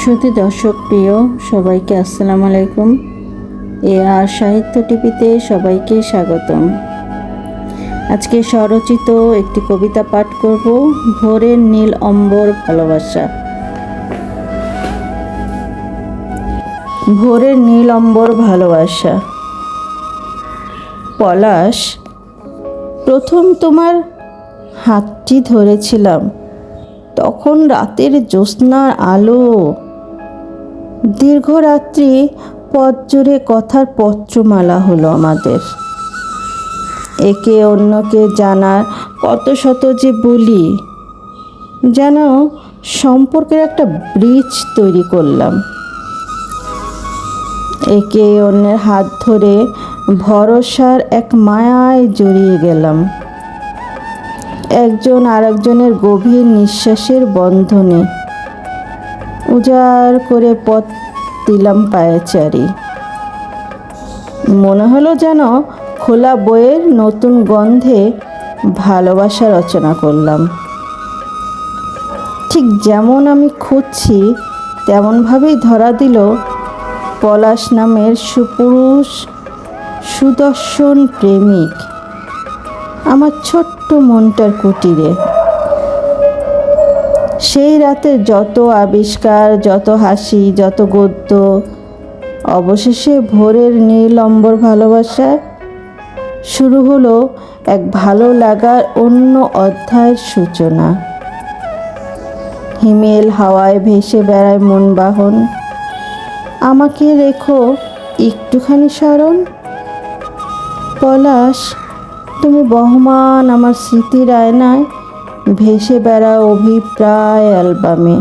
সুধী দর্শক প্রিয়, সবাইকে আসসালামু আলাইকুম। এ আর সাহিত্য টিভিতে সবাইকে স্বাগতম। আজকে স্বরচিত একটি কবিতা পাঠ করব, ভোরের নীল অম্বর ভালোবাসা। ভোরের নীল অম্বর ভালোবাসা। পলাশ, প্রথম তোমার হাতটি ধরেছিলাম, তখন রাতের জ্যোৎস্নার আলো দীর্ঘরাত্রি পথ জুড়ে কথার পত্রমালা হলো আমাদের। একে অন্যকে জানার কত শত যে বলি, যেন সম্পর্কের একটা ব্রিজ তৈরি করলাম। একে অন্যের হাত ধরে ভরসার এক মায়ায় জড়িয়ে গেলাম। একজন আরেকজনের গভীর নিঃশ্বাসের বন্ধনে উজাড় করে পথ দিলাম পায়েচারি। মনে হলো যেন খোলা বইয়ের নতুন গন্ধে ভালোবাসা রচনা করলাম। ঠিক যেমন আমি খুঁজছি, তেমনভাবেই ধরা দিল পলাশ নামের সুপুরুষ, সুদর্শন প্রেমিক। আমার ছোট্ট মনটার কুটিরে। সেই রাতে যত আবিষ্কার, যত হাসি, যত গদ্য, অবশেষে ভোরের নীল অম্বর ভালোবাসায় শুরু হলো এক ভালো লাগার অন্য অধ্যায়ের সূচনা। হিমেল হাওয়ায় ভেসে বেড়ায় মন বাহন। আমাকে রেখো একটুখানি স্মরণ। পলাশ, তুমি বহমান আমার স্মৃতির আয়নায় ভেসে বেড়াও অভিপ্রায় অ্যালবামে